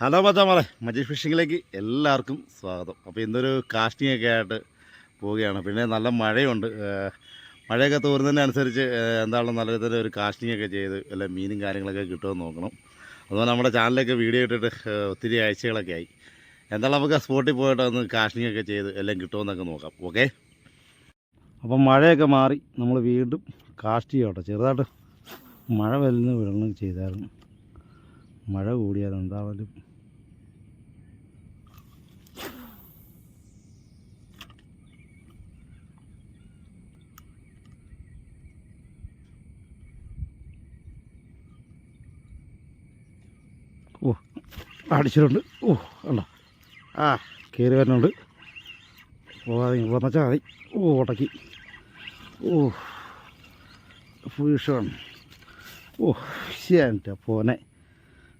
Hello മച്ചാമാറെ Majeesh ഫിഷിങ്ങിലേക്ക് എല്ലാവർക്കും സ്വാഗതം. അപ്പോൾ ഇന്നൊരു കാസ്റ്റിംഗ് ഒക്കെ ആയിട്ട് പോവുകയാണ്. പിന്നെ നല്ല മഴയുണ്ട്. മഴയൊക്കെ തോരുന്നതിന് അനുസരിച്ച് ഏഹ് എന്താണ് നല്ല രീതിയിൽ ഒരു കാസ്റ്റിംഗ് ഒക്കെ ചെയ്ത് എല്ലാ മീനും കാര്യങ്ങളൊക്കെ കിട്ടുമെന്ന് നോക്കണം. അതുപോലെ നമ്മുടെ ചാനലിലൊക്കെ വീഡിയോ ഇട്ടിട്ട് ഒത്തിരി ആഴ്ചകളൊക്കെ ആയി. എന്താണോ നമുക്ക് സ്പോട്ടിൽ പോയിട്ട് ഒന്ന് കാസ്റ്റിംഗ് ഒക്കെ ചെയ്ത് എല്ലാം കിട്ടുമെന്നൊക്കെ നോക്കാം. ഓക്കെ അപ്പം മഴയൊക്കെ മാറി. നമ്മൾ വീണ്ടും കാസ്റ്റ് ചെയ്യാം ചെറുതായിട്ട് മഴ വരുന്ന വിടണം ചെയ്തായിരുന്നു. മഴ കൂടിയത് എന്താവലും ഓ അടിച്ചിട്ടുണ്ട്. ഓ അല്ല ആ. കയറി വരുന്നുണ്ട് പോകാതെ വന്നച്ചാൽ മതി. ഓ ഉടക്കി ഓ ഫുഷൻ ഓ ശരി പോനെ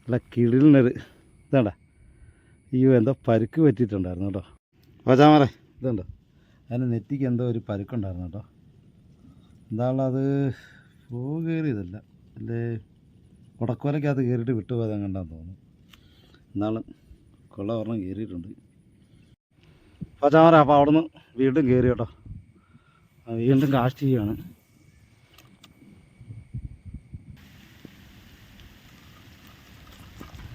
അല്ല കിടിലിനൊരു ഇതാണ്ട. അയ്യോ എന്തോ പരുക്ക് പറ്റിയിട്ടുണ്ടായിരുന്നു കേട്ടോ. പച്ചാമറേ ഇതുണ്ടോ? അതിന്റെ നെറ്റിക്ക് എന്തോ ഒരു പരുക്കുണ്ടായിരുന്നു കേട്ടോ. എന്താണല്ലോ അത് പൂ കയറിയതല്ല അല്ലേ? ഉടക്കോലക്കകത്ത് കയറിയിട്ട് വിട്ടുപോയത് കണ്ടാന്ന് തോന്നുന്നു. എന്നാലും കൊള്ള ഒരെണ്ണം കയറിയിട്ടുണ്ട് പച്ചാമറ അപ്പോൾ അവിടുന്ന് വീണ്ടും കയറി കേട്ടോ. വീണ്ടും കാസ്റ്റ് ചെയ്യുകയാണ്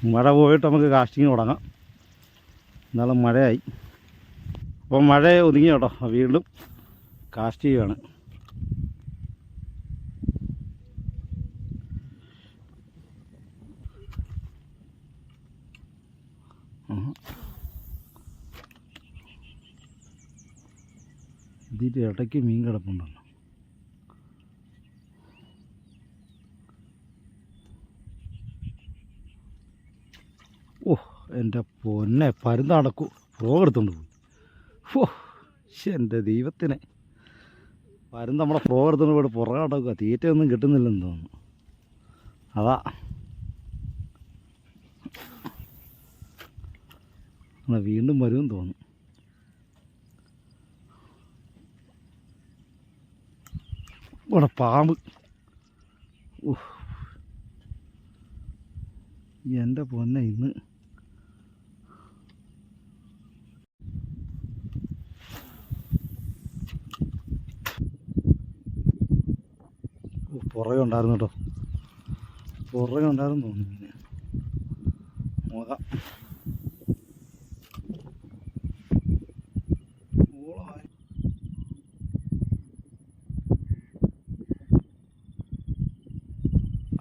മഴ പോയിട്ട് നമുക്ക് കാസ്റ്റിങ് തുടങ്ങാം. എന്നാലും മഴയായി. അപ്പം മഴ ഒതുങ്ങി കേട്ടോ വീണ്ടും കാസ്റ്റ് ചെയ്യുകയാണ്. ഇതിന്റെ ഇടയ്ക്ക് മീൻ കിടപ്പുണ്ടല്ലോ ഓ എന്റെ പൊന്നെ പരുന്തടക്കു നടക്കൂ എടുത്തുകൊണ്ട് പോയി. ഓ എന്റെ ദൈവത്തിനെ. പരുന്ത് നമ്മളെ ഫ്രോഗ് എടുത്തുകൊണ്ട് പോയിട്ട് പുറകെ നടക്കുക. തീറ്റയൊന്നും കിട്ടുന്നില്ലെന്ന് തോന്നുന്നു. അതാ. എന്നാ വീണ്ടും വരുമെന്ന് തോന്നുന്നു. ഇവിടെ പാമ്പ്. എന്റെ പൊന്നെ ഇന്ന് ഓ, പുറകെ ഉണ്ടായിരുന്നു കേട്ടോ. പുറകെ ഉണ്ടായിരുന്നു. തോന്നുന്നു.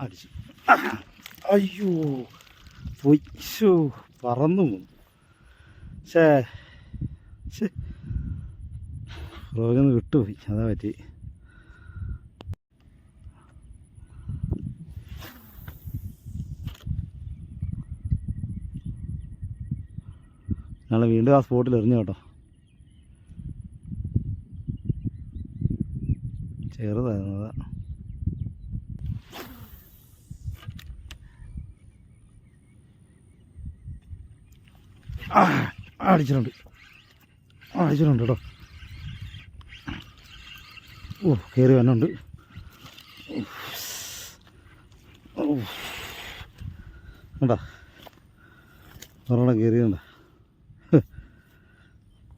അടിച്ചു. അയ്യോ. പോയി. ശോ പറന്നു പോകും ഷേ ഷേ റോഗന്ന് വിട്ടുപോയി. അതാ പറ്റി ഞങ്ങൾ വീണ്ടും ആ സ്പോട്ടിൽ എറിഞ്ഞു കേട്ടോ. ചെറുതായിരുന്നു അടിച്ചിട്ടുണ്ട്. അടിച്ചിട്ടുണ്ട് കേട്ടോ. ഓ കയറി വന്നുണ്ട് കണ്ടാ? ഒരെണ്ണം കയറിയുണ്ട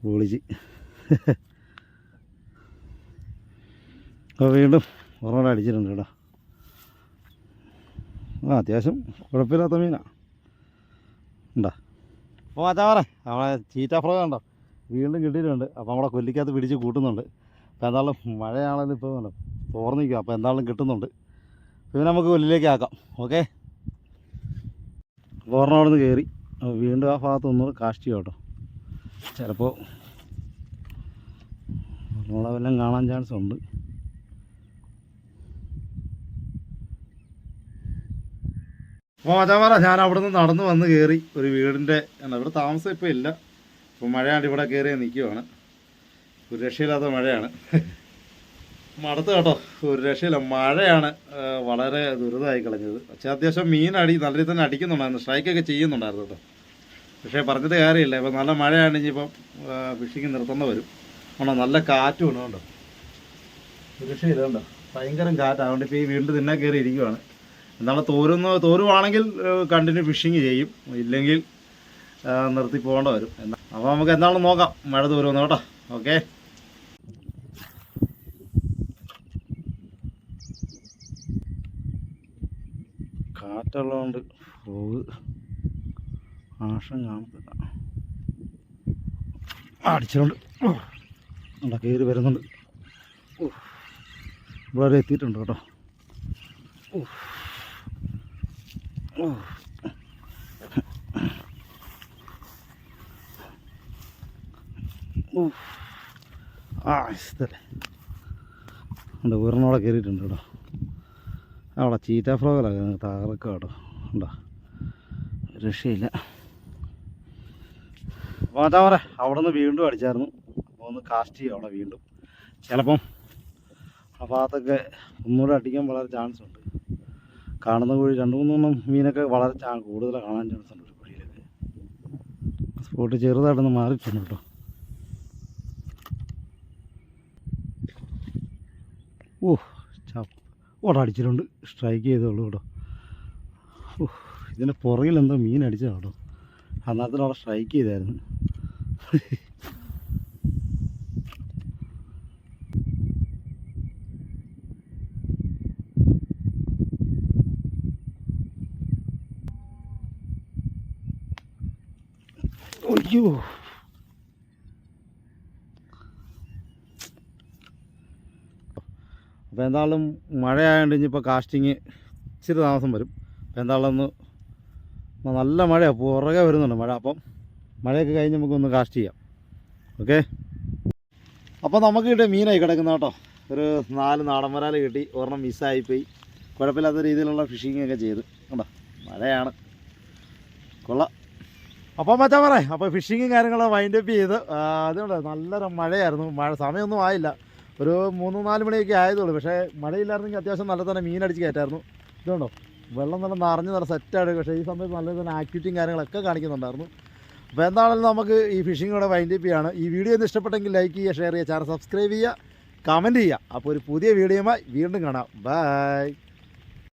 പൊളിച്ച്. അപ്പോൾ വീണ്ടും ഒരെണ്ണം അടിച്ചിട്ടുണ്ട് കേട്ടോ. ആ അത്യാവശ്യം കുഴപ്പമില്ലാത്ത മീനാണ് ഉണ്ടാ? അപ്പോൾ മാറ്റാ പറ. നമ്മളെ ചീറ്റ ഫ്രോ കണ്ടോ? വീണ്ടും കിട്ടിയിട്ടുണ്ട്. അപ്പോൾ നമ്മളെ കൊല്ലിക്കകത്ത് പിടിച്ച് കൂട്ടുന്നുണ്ട്. അപ്പോൾ എന്തായാലും മഴയാണെങ്കിലും ഇപ്പോൾ തോർന്നു നിൽക്കുക അപ്പോൾ എന്തായാലും കിട്ടുന്നുണ്ട്. പിന്നെ നമുക്ക് കൊല്ലിലേക്ക് ആക്കാം. ഓക്കെ? അപ്പോൾ ഒരെണ്ണം അവിടെ നിന്ന് കയറി വീണ്ടും ആ ഭാഗത്ത് ഒന്നുകൂടെ ചെയ്യാം കേട്ടോ. ചിലപ്പോൾ നമ്മളെ കാണാൻ ചാൻസ് ഉണ്ട്. അപ്പോൾ മച്ചാമാറ ഞാൻ അവിടെ നിന്ന് നടന്ന് വന്ന് കയറി ഒരു വീടിന്റെ എന്താ ഇവിടെ താമസം ഇപ്പോൾ ഇല്ല. ഇപ്പോൾ മഴയാണ് ഇവിടെ കയറി നിൽക്കുവാണ് ഒരു രക്ഷയില്ലാത്ത മഴയാണ്. മടത്ത് കേട്ടോ. ഒരു രക്ഷയില്ല. മഴയാണ് വളരെ ദുരിതമായി കളഞ്ഞത്. പക്ഷേ അത്യാവശ്യം മീൻ അടി നല്ല രീതിയിൽ തന്നെ അടിക്കുന്നുണ്ടായിരുന്നു. സ്ട്രൈക്കൊക്കെ ചെയ്യുന്നുണ്ടായിരുന്നു കേട്ടോ. പക്ഷേ പറഞ്ഞത് കാര്യമില്ല. ഇപ്പം നല്ല മഴയാണെങ്കിൽ ഇപ്പം ഫിഷിങ് നിർത്തുന്ന വരും. ഉണ്ടോ? നല്ല കാറ്റും ഉണ്ട് കണ്ടോ? ഒരു രക്ഷയില്ല കണ്ടോ? ഭയങ്കരം കാറ്റാണ് അതുകൊണ്ട് ഇപ്പോൾ ഈ വീണ്ടും തിന്നെ കയറി ഇരിക്കുവാണ്. എന്താണ് തോരുന്ന തോരുവാണെങ്കിൽ കണ്ടിന്യൂ ഫിഷിങ് ചെയ്യും. ഇല്ലെങ്കിൽ നിർത്തി പോകേണ്ട വരും. എന്നാ അപ്പോൾ നമുക്ക് എന്താണെന്ന് നോക്കാം. മഴ തോരുമെന്ന് കേട്ടോ. ഓക്കെ. കാറ്റുള്ളതുകൊണ്ട് ഫ്രോഗ് ആഷം കാണത്തില്ല. അടിച്ചിട്ടുണ്ട്. അവിടെ കയറി വരുന്നുണ്ട്. ഇവിടെ എത്തിയിട്ടുണ്ട് കേട്ടോ. ആ ഇഷ്ടല്ലേ ഉണ്ട് ഊറിനോടെ കയറിയിട്ടുണ്ട് കേട്ടോ. അവിടെ ചീറ്റ ഫ്രോഗലാണ് തകർക്കുക കേട്ടോ. ഉണ്ടോ രക്ഷയില്ല. പറയാ അവിടെ നിന്ന് വീണ്ടും അടിച്ചായിരുന്നു. അപ്പോൾ ഒന്ന് കാസ്റ്റ് ചെയ്യും അവിടെ വീണ്ടും. ചിലപ്പം ആ ഭാഗത്തൊക്കെ ഒന്നുകൂടെ അടിക്കാൻ വളരെ ചാൻസ് ഉണ്ട്. കാണുന്ന കുഴി രണ്ട് മൂന്നെണ്ണം മീനൊക്കെ വളരെ ചാ കൂടുതൽ കാണാൻ ചാൻസ് ഉണ്ട് ഒരു കുഴിയിലൊക്കെ. സ്പോട്ട് ചെറുതായിട്ടൊന്ന് മാറിയിട്ടുണ്ട് കേട്ടോ. ഓ ഓടെ അടിച്ചിട്ടുണ്ട്. സ്ട്രൈക്ക് ചെയ്തോളൂ കേട്ടോ. ഓ ഇതിന്റെ പുറകിൽ എന്തോ മീൻ അടിച്ചതാണ് കേട്ടോ. അന്നേരത്തിൽ അവിടെ സ്ട്രൈക്ക് ചെയ്തായിരുന്നു. അയ്യോ. അപ്പോൾ എന്താളും മഴയായതുകൊണ്ട് ഇനിയിപ്പോൾ കാസ്റ്റിങ് ഇച്ചിരി താമസം വരും. അപ്പോൾ എന്തായാലും ഒന്ന് നല്ല മഴയാണ് പുറകെ വരുന്നുണ്ട് മഴ. അപ്പം മഴയൊക്കെ കഴിഞ്ഞ് നമുക്കൊന്ന് കാസ്റ്റ് ചെയ്യാം. ഓക്കെ അപ്പോൾ നമുക്ക് കിട്ടിയ മീനായി കിടക്കുന്ന കേട്ടോ. ഒരു നാല് നാടൻ വരാൽ കിട്ടി. ഒരെണ്ണം മിസ്സായിപ്പോയി കുഴപ്പമില്ലാത്ത രീതിയിലുള്ള ഫിഷിംഗ് ഒക്കെ ചെയ്ത്. കണ്ടോ? മഴയാണ്. കൊള്ളാം. അപ്പോൾ മച്ചാ പറയാം അപ്പോൾ ഫിഷിങ്ങും കാര്യങ്ങളും വൈൻഡ് അപ്പ് ചെയ്ത് അതുകൊണ്ട് നല്ലൊരു മഴയായിരുന്നു. മഴ സമയമൊന്നും ആയില്ല. ഒരു മൂന്ന് നാല് മണിയൊക്കെ ആയതുള്ളൂ. പക്ഷേ മഴയില്ലായിരുന്നെങ്കിൽ അത്യാവശ്യം നല്ല തന്നെ മീനടിച്ച് കയറ്റായിരുന്നു. ഇതുകൊണ്ടോ വെള്ളം നല്ല നിറഞ്ഞ് നല്ല സെറ്റായിട്ട് പക്ഷേ ഈ സമയത്ത് നല്ല തന്നെ ആക്ടിവിറ്റിയും കാര്യങ്ങളൊക്കെ കാണിക്കുന്നുണ്ടായിരുന്നു. അപ്പോൾ എന്താണെങ്കിലും നമുക്ക് ഈ ഫിഷിംഗ് കൂടെ വൈൻഡ് അപ്പ് ചെയ്യാണ്. ഈ വീഡിയോ ഒന്ന് ഇഷ്ടപ്പെട്ടെങ്കിൽ ലൈക്ക് ചെയ്യുക ഷെയർ ചെയ്യുക ചാനൽ സബ്സ്ക്രൈബ് ചെയ്യുക കമന്റ് ചെയ്യുക. അപ്പോൾ ഒരു പുതിയ വീഡിയോയുമായി വീണ്ടും കാണാം. ബൈ